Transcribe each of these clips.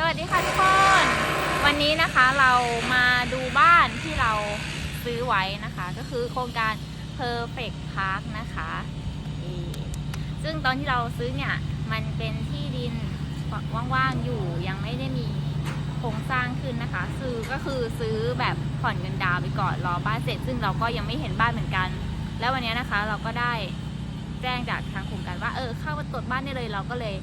สวัสดีค่ะทุกคน วันนี้นะคะเรามาดูบ้านที่เราซื้อไว้นะคะ ก็คือโครงการ Perfect Park นะคะซึ่งตอนที่เราซื้อเนี่ย มันเป็นที่ดินว่างๆอยู่ยังไม่ได้มีโครงสร้างขึ้นนะคะ ซื้อก็คือซื้อแบบผ่อนเงินดาวน์ไปก่อนรอบ้านเสร็จ ซึ่งเราก็ยังไม่เห็นบ้านเหมือนกัน แล้ววันนี้นะคะเราก็ได้แจ้งจากทางโครงการว่าเออเข้ามาตรวจบ้านได้เลยเราก็เลย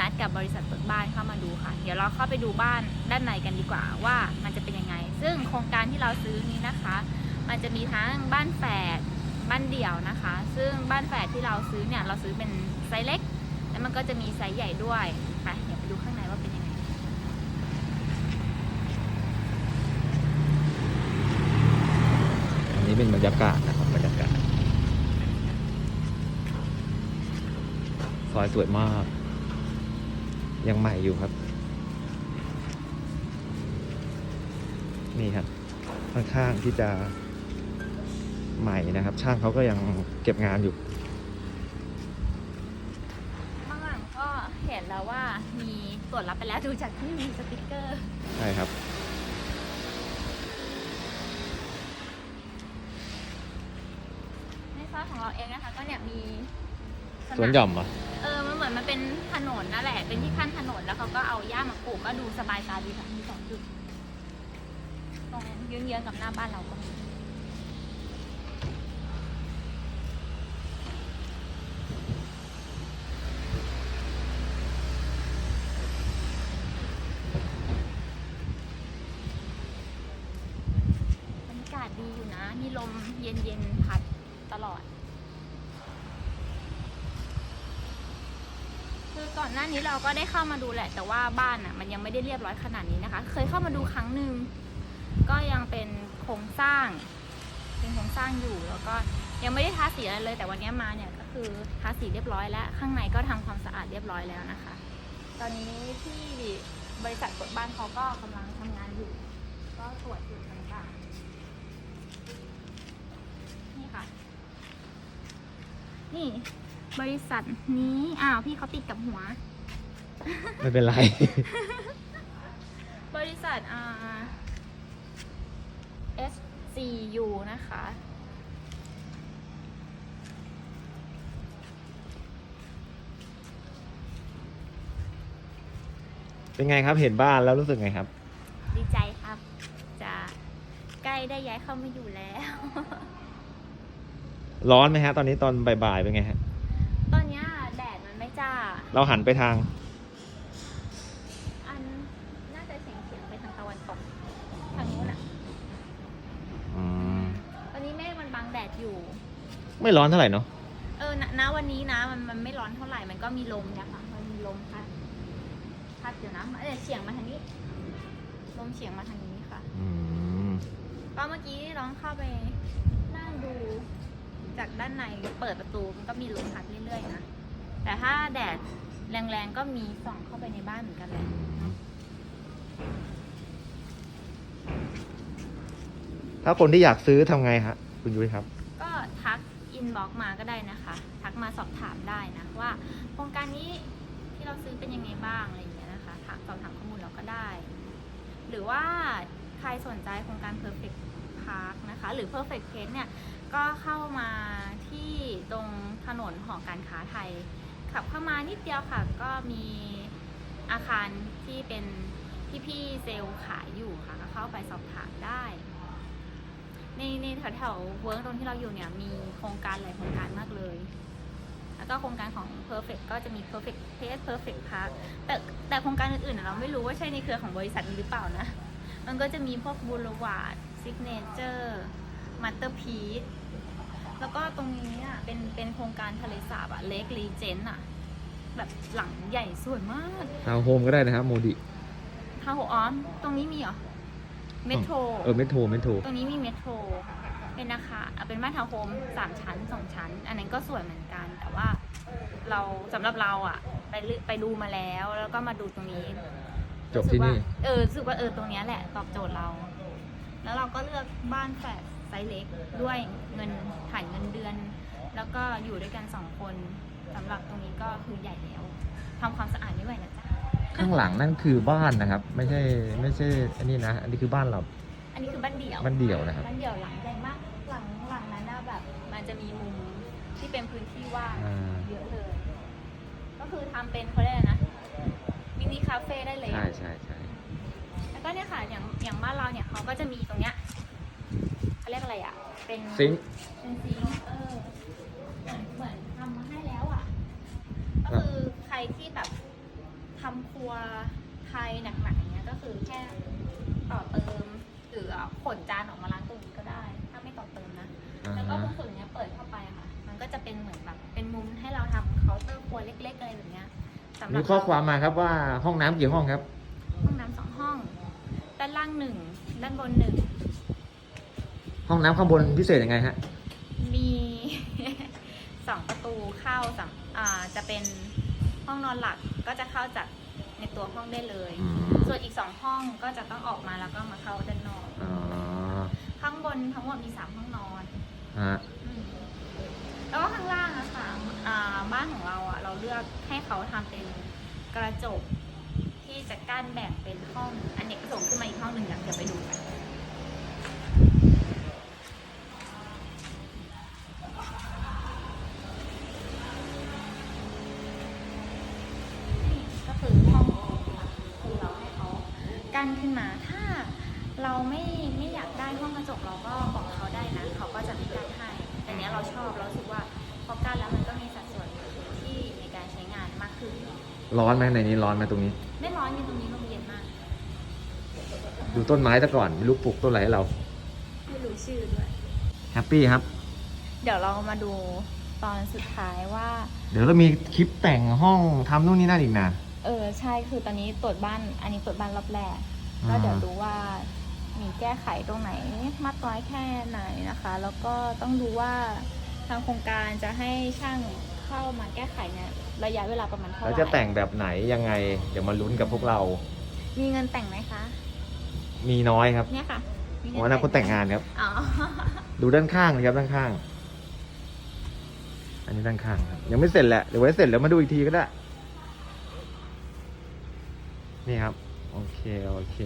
นัดกับบริษัทตรวจบ้านเข้ามาดูค่ะ เดี๋ยวเราเข้าไปดูบ้านด้านในกันดีกว่าว่ามันจะเป็นยังไง ซึ่งโครงการที่เราซื้อนี้นะคะ มันจะมีทั้งบ้านแฝดบ้านเดี่ยวนะคะ ซึ่งบ้านแฝดที่เราซื้อเนี่ยเราซื้อเป็นไซส์เล็ก แล้วมันก็จะมีไซส์ใหญ่ด้วยไปเดี๋ยวไปดูข้างในว่าเป็นยังไงอันนี้เป็นบรรยากาศนะครับบรรยากาศซอยสวยมาก ยังใหม่อยู่ครับ นี่ครับค่อนข้างที่จะใหม่นะครับ ช่างเขาก็ยังเก็บงานอยู่ข้างหลังก็เห็นแล้วว่ามีตรวจรับไปแล้วดูจากที่มีสติกเกอร์ ใช่ครับในซอยของเราเองนะคะ ก็เนี่ยมีามสวนหย่อมเหรอ เออ มันเหมือนมันเป็นถ นนนั่นแหละ เป็นที่ขั้นถนนแล้วเขาก็เอาหญ้ามาปลูกก็ดูสบายตาดีค่ะมีสองจุดตรงเยื้องๆกับหน้าบ้านเราก็มีบรรยากาศดีอยู่นะ มีลมเย็นๆพัดตลอด คือก่อนหน้านี้เราก็ได้เข้ามาดูแหละ แต่ว่าบ้านอะมันยังไม่ได้เรียบร้อยขนาดนี้นะคะ เคยเข้ามาดูครั้งหนึ่งก็ยังเป็นโครงสร้าง เป็นโครงสร้างอยู่แล้วก็ยังไม่ได้ทาสีอะไรเลย แต่วันนี้มาเนี่ยก็คือทาสีเรียบร้อยแล้ว ข้างในก็ทำความสะอาดเรียบร้อยแล้วนะคะ ตอนนี้ที่บริษัทกดบ้านเขาก็กำลังทำงานอยู่ ก็ตรวจจุดต่างๆนี่ค่ะ นี่ บริษัทนี้ อ้าวพี่เขาติดกับหัว ไม่เป็นไร บริษัทอ่า SCU นะคะ เป็นไงครับเห็นบ้านแล้วรู้สึกไงครับ ดีใจครับ จะใกล้ได้ย้ายเข้ามาอยู่แล้ว ร้อนไหมฮะ ตอนนี้ตอนบ่ายๆเป็นไงฮะ ตอนเนี้ยแดดมันไม่จ้า เราหันไปทาง อันน่าจะเฉียงเฉียงๆไปทางตะวันตกทางนู้นอะอืมตอนนี้เมฆมันบังแดดอยู่ ไม่ร้อนเท่าไหร่เนาะ เออณณวันนี้นะ มันมันไม่ร้อนเท่าไหร่ มันก็มีลมเนี่ยค่ะมันมีลมพัด พัดอยู่นะเออเฉียงมาทางนี้ ลมเฉียงมาทางนี้ค่ะ อืม ก็เมื่อกี้ลองเข้าไปนั่งดู จากด้านในเปิดประตูมันก็มีลมพัดเรื่อยๆนะ แต่ถ้าแดดแรงๆก็มีส่องเข้าไปในบ้านเหมือนกันแหละถ้าคนที่อยากซื้อทำไงฮะคุณยุ้ยครับ ก็ทักอินบ็อกมาก็ได้นะคะ ทักมาสอบถามได้นะว่า โครงการนี้ที่เราซื้อเป็นยังไงบ้างอะไรอย่างเงี้ยนะคะถามสอบถามข้อมูลเราก็ได้ หรือว่าใครสนใจโครงการ Perfect Park นะคะ หรือ Perfect Place เนี่ยก็เข้ามาที่ตรงถนนหอการค้าไทย ขับเข้ามานิดเดียวค่ะ ก็มีอาคารที่เป็นพี่ๆเซลล์ขายอยู่ค่ะ ก็เข้าไปสอบถามได้ ในในแถวๆเวิร์กตรงที่เราอยู่เนี่ย มีโครงการหลายโครงการมากเลย แล้วก็โครงการของ Perfect ก็จะมี Perfect Place Perfect Park แต่แต่โครงการอื่นๆเราไม่รู้ว่าใช่ในเครือของบริษัทนี้หรือเปล่านะ มันก็จะมีพวก Boulevard Signature Masterpiece แล้วก็ตรงนี้อะเป็นเป็นโครงการทะเลสาบอะ Lake Regent อะ แบบหลังใหญ่สวยมากทาวน์โฮมก็ได้นะครับโมดิทาวน์โฮมอ๋อตรงนี้มีเหรอเมโทรเออเมโทรเมโทรตรงนี้มีเมโทรเป็นอาคารอะเป็นบ้านทาวน์โฮมสามชั้นสองชั้น อันนั้นก็สวยเหมือนกัน แต่ว่าเราสำหรับเราอะ ไปลึไปดูมาแล้ว แล้วก็มาดูตรงนี้จบที่นี่ รู้สึกว่าเออรู้สึกว่าเออตรงเนี้ยแหละตอบโจทย์เรา แล้วเราก็เลือกบ้านแฝด ไซส์เล็กด้วยเงินถ่ายเงินเดือน แล้วก็อยู่ด้วยกันสองคนสำหรับตรงนี้ก็คือใหญ่แล้วทำความสะอาดไม่ไหวนะจ๊ะข้างหลังนั่นคือบ้านนะครับ ไม่ใช่ไม่ใช่อันนี้นะ อันนี้คือบ้านเรา อันนี้คือบ้านเดี่ยวบ้านเดี่ยวนะครับ บ้านเดี่ยวหลังใหญ่มากหลังหลังนั้นน่ะแบบ มันจะมีมุมที่เป็นพื้นที่ว่างอ่า เยอะเลย ก็คือทำเป็นเขาเรียกอะไรนะมินิคาเฟ่ได้เลย ใช่อะใช่ใช่แล้วก็เนี่ยค่ะอย่างอย่างบ้านเราเนี่ยเขาก็จะมีตรงเนี้ย เขาเรียกอะไรอะ เป็นซิงค์เป็นซิงค์เออเหมือนเหมือนทำมาให้แล้วอะ ก็คือใครที่แบบทำครัวไทยหนักๆอย่างเงี้ยก็คือแค่ต่อเติมหรือเอาขนจานออกมาล้างตรงนี้ก็ได้ ถ้าไม่ต่อเติมนะอ่าแล้วก็ฮะตรงส่วนเนี้ยเปิดเข้าไปอะค่ะ มันก็จะเป็นเหมือนแบบเป็นมุมให้เราทำเคาน์เตอร์ครัวเล็กๆอะไรแบบเนี้ยสำหรัมีบข้อความมาครับว่าห้องน้ำกี่ห้องครับ ห้องน้ำสองห้อง ด้านล่างหนึ่งด้านบนหนึ่ง ห้องน้ำข้างบนพิเศษยังไงฮะ มี สองประตูเข้าสามอ่าจะเป็นห้องนอนหลักก็จะเข้าจากในตัวห้องได้เลย อืม ส่วนอีกสองห้องก็จะต้องออกมาแล้วก็มาเข้าด้านนอก อ๋อข้างบนทั้งหมดมีสามห้องนอนฮะอืมแล้วก็ข้างล่างอะค่ะอ่าบ้านของเราอะเราเลือกให้เขาทำเป็นกระจกที่จะกั้นแบ่งเป็นห้องอันเนกประสงค์ขึ้นมาอีกห้องหนึ่งเดี๋ยวเดี๋ยวไปดูกันนี่ เราไม่ไม่อยากได้ห้องกระจกเราก็บอกเขาได้นะเขาก็จะไม่กั้นให้แต่เนี้ยเราชอบเรารู้สึกว่าพอกั้นแล้วมันก็มีสัดส่วนที่ในการใช้งานมากขึ้น ร้อนไหมในนี้ร้อนไหมตรงนี้ ไม่ร้อนอยู่ตรงนี้ลมเย็นมาก ดูต้นไม้ซะก่อนไม่รู้ปลูกต้นอะไรให้เราไม่รู้ชื่อด้วย แฮปปี้ครับ เดี๋ยวเรามาดูตอนสุดท้ายว่า เดี๋ยวเรามีคลิปแต่งห้องทำนู่นนี่นั่นอีกนะ เออใช่คือตอนนี้ตรวจบ้าน อันนี้ตรวจบ้านรอบแรกแล้วเดี๋ยวอ่าดูว่า มีแก้ไขตรงไหนมากน้อยแค่ไหนนะคะ แล้วก็ต้องดูว่าทางโครงการจะให้ช่างเข้ามาแก้ไขเนี่ยระยะเวลาประมาณเท่าไหแล้วร่จะแต่งแบบไหนยังไง เดี๋ยวมาลุ้นกับพวกเรา มีเงินแต่งไหมคะ มีน้อยครับเนี่ยค่ะมีเงิวันนั้นคนแต่งงานครับ อ๋อดูด้านข้างเลยครับด้านข้าง อันนี้ด้านข้างครับยังไม่เสร็จแหละเดี๋ยวไว้เสร็จแล้วมาดูอีกทีก็ได้ นี่ครับ โอเค โอเค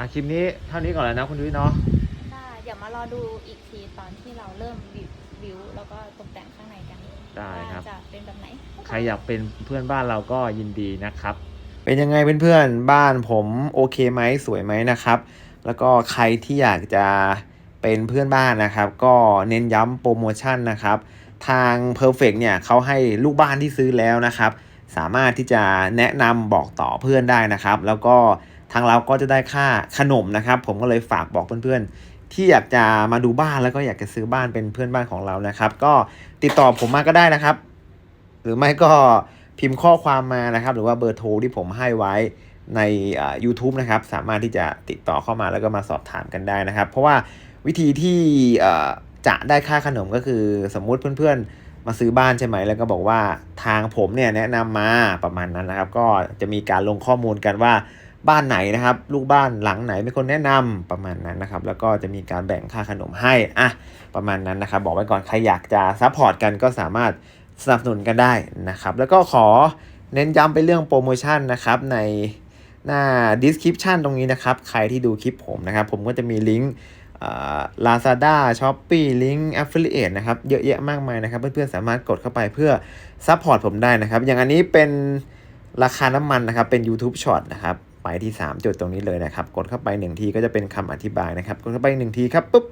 อะคลิปนี้เท่านี้ก่อนแล้วนะคุณดุ้ยเนาะได้เดี๋ยวมารอดูอีกทีตอนที่เราเริ่มวิววิวแล้วก็ตกแต่งข้างในกันได้ครับว่าจะเป็นแบบไหน ใครอยากเป็นเพื่อนบ้านเราก็ยินดีนะครับ เป็นยังไงเพื่อนๆบ้านผมโอเคไหมสวยไหมนะครับ แล้วก็ใครที่อยากจะเป็นเพื่อนบ้านนะครับ ก็เน้นย้ำโปรโมชั่นนะครับ ทาง Perfect เนี่ยเขาให้ลูกบ้านที่ซื้อแล้วนะครับ สามารถที่จะแนะนำบอกต่อเพื่อนได้นะครับ แล้วก็ ทางเราก็จะได้ค่าขนมนะครับ ผมก็เลยฝากบอกเพื่อนๆ ที่อยากจะมาดูบ้านแล้วก็อยากจะซื้อบ้านเป็นเพื่อนบ้านของเรานะครับ ก็ติดต่อผมมาก็ได้นะครับ หรือไม่ก็พิมพ์ข้อความมานะครับ หรือว่าเบอร์โทรที่ผมให้ไว้ใน YouTube นะครับ สามารถที่จะติดต่อเข้ามาแล้วก็มาสอบถามกันได้นะครับ เพราะว่าวิธีที่จะได้ค่าขนมก็คือสมมุติเพื่อนๆ มาซื้อบ้านใช่ไหม แล้วก็บอกว่าทางผมเนี่ยแนะนำมาประมาณนั้นนะครับ ก็จะมีการลงข้อมูลกันว่า บ้านไหนนะครับ ลูกบ้านหลังไหนเป็นคนแนะนำประมาณนั้นนะครับ แล้วก็จะมีการแบ่งค่าขนมให้อะประมาณนั้นนะครับ บอกไว้ก่อนใครอยากจะซัพพอร์ตกันก็สามารถสนับสนุนกันได้นะครับ แล้วก็ขอเน้นย้ำไปเรื่องโปรโมชั่นนะครับในหน้า description ตรงนี้นะครับ ใครที่ดูคลิปผมนะครับ ผมก็จะมีลิงก์ลาซาด้าช้อปปี้ลิงก์ affiliate นะครับ เยอะแยะมากมายนะครับ เพื่อนๆ สามารถกดเข้าไปเพื่อซัพพอร์ตผมได้นะครับ อย่างอันนี้เป็นราคาน้ำมันนะครับ เป็น YouTube Short นะครับ ไปที่ 3 จุดตรงนี้เลยนะครับ กดเข้าไป 1 ทีก็จะเป็นคำอธิบายนะครับ กดเข้าไป 1 ทีครับปุ๊บ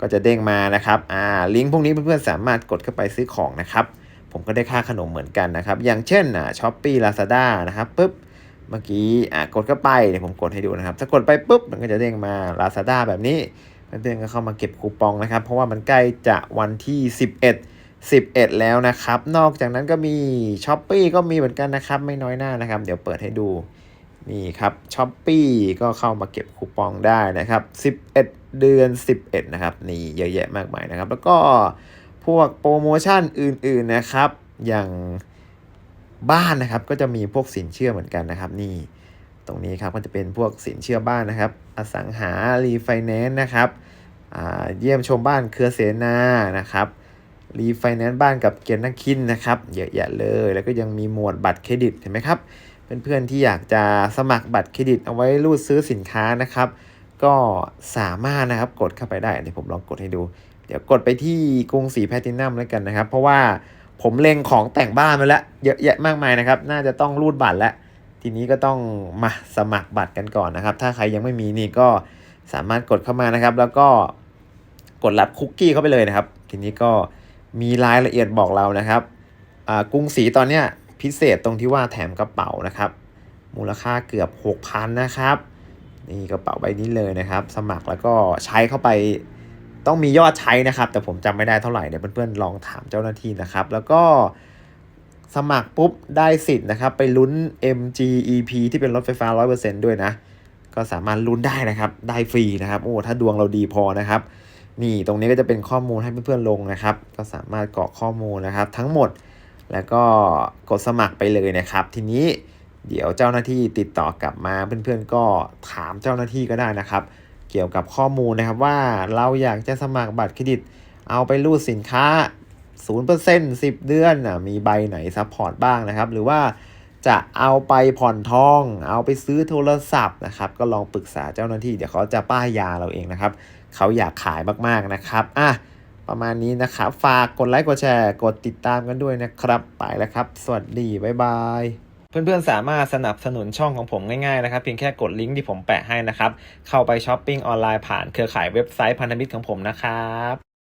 ก็จะเด้งมานะครับอ่าลิงก์พวกนี้เพื่อนๆสามารถกดเข้าไปซื้อของนะครับ ผมก็ได้ค่าขนมเหมือนกันนะครับ อย่างเช่นอ่าช้อปปี้ลาซาด้านะครับปุ๊บเมื่อกี้อ่ากดเข้าไปเดี๋ยวผมกดให้ดูนะครับถ้ากดไปปุ๊บมันก็จะเด้งมา Lazada แบบนี้เพื่อนๆก็เข้ามาเก็บคูปองนะครับ เพราะว่ามันใกล้จะวันที่ 11 11 แล้วนะครับ นอกจากนั้นก็มีช้อปปีก็มีเหมือนกันนะครับ ไม่น้อยหน้านะครับ เดี๋ยวเปิดให้ดู นี่ครับช้อปปีก็เข้ามาเก็บคูปองได้นะครับ 11 เดือน 11 นะครับ นี่เยอะแยะมากมายนะครับ แล้วก็พวกโปรโมชั่นอื่นๆนะครับ อย่างบ้านนะครับ ก็จะมีพวกสินเชื่อเหมือนกันนะครับ นี่ตรงนี้ครับก็จะเป็นพวกสินเชื่อบ้านนะครับ อสังหารีไฟแนนซ์นะครับเยี่ยมชมบ้านเครือเสนานะครับรีไฟแนนซ์บ้านกับเกียรตินักคินนะครับเยอะแยะเลย แล้วก็ยังมีหมวดบัตรเครดิตเห็นไหมครับ เพื่อนๆที่อยากจะสมัครบัตรเครดิตเอาไว้รูดซื้อสินค้านะครับ ก็สามารถนะครับกดเข้าไปได้เดี๋ยวผมลองกดให้ดู เดี๋ยวกดไปที่กรุงศรีแพลตินัมแล้วกันนะครับ เพราะว่าผมเล็งของแต่งบ้านมาแล้วเยอะแยะมากมายนะครับ น่าจะต้องรูดบัตรแล้ว ทีนี้ก็ต้องมาสมัครบัตรกันก่อนนะครับ ถ้าใครยังไม่มีนี่ก็สามารถกดเข้ามานะครับ แล้วก็กดรับคุกกี้เข้าไปเลยนะครับ ทีนี้ก็มีรายละเอียดบอกเรานะครับกรุงศรีตอนเนี้ย พิเศษตรงที่ว่าแถมกระเป๋านะครับ มูลค่าเกือบ 6,000 นะครับ นี่กระเป๋าใบนี้เลยนะครับ สมัครแล้วก็ใช้เข้าไปต้องมียอดใช้นะครับ แต่ผมจำไม่ได้เท่าไหร่เดี๋ยวเพื่อนๆลองถามเจ้าหน้าที่นะครับ แล้วก็สมัครปุ๊บได้สิทธิ์นะครับ ไปลุ้น MGEP ที่เป็นรถไฟฟ้า 100%ด้วยนะ ก็สามารถลุ้นได้นะครับ ได้ฟรีนะครับ โอ้ ถ้าดวงเราดีพอนะครับ นี่ตรงนี้ก็จะเป็นข้อมูลให้เพื่อนๆลงนะครับ ก็สามารถกรอกข้อมูลนะครับ ทั้งหมด แล้วก็กดสมัครไปเลยนะครับ ทีนี้เดี๋ยวเจ้าหน้าที่ติดต่อกลับมาเพื่อนๆก็ถามเจ้าหน้าที่ก็ได้นะครับ เกี่ยวกับข้อมูลนะครับว่าเราอยากจะสมัครบัตรเครดิต เอาไปรูดสินค้า 0% 10 เดือนนะมีใบไหนซัพพอร์ตบ้างนะครับ หรือว่าจะเอาไปผ่อนทอง เอาไปซื้อโทรศัพท์นะครับ ก็ลองปรึกษาเจ้าหน้าที่เดี๋ยวเขาจะป้ายยาเราเองนะครับ เขาอยากขายมากๆนะครับอะ ประมาณนี้นะครับ ฝากกดไลค์กดแชร์กดติดตามกันด้วยนะครับ ไปแล้วครับ สวัสดี บ๊ายบาย เพื่อนๆ สามารถสนับสนุนช่องของผมง่ายๆนะครับ เพียงแค่กดลิงก์ที่ผมแปะให้นะครับ เข้าไปช้อปปิ้งออนไลน์ผ่านเครือข่ายเว็บไซต์พันธมิตรของผมนะครับ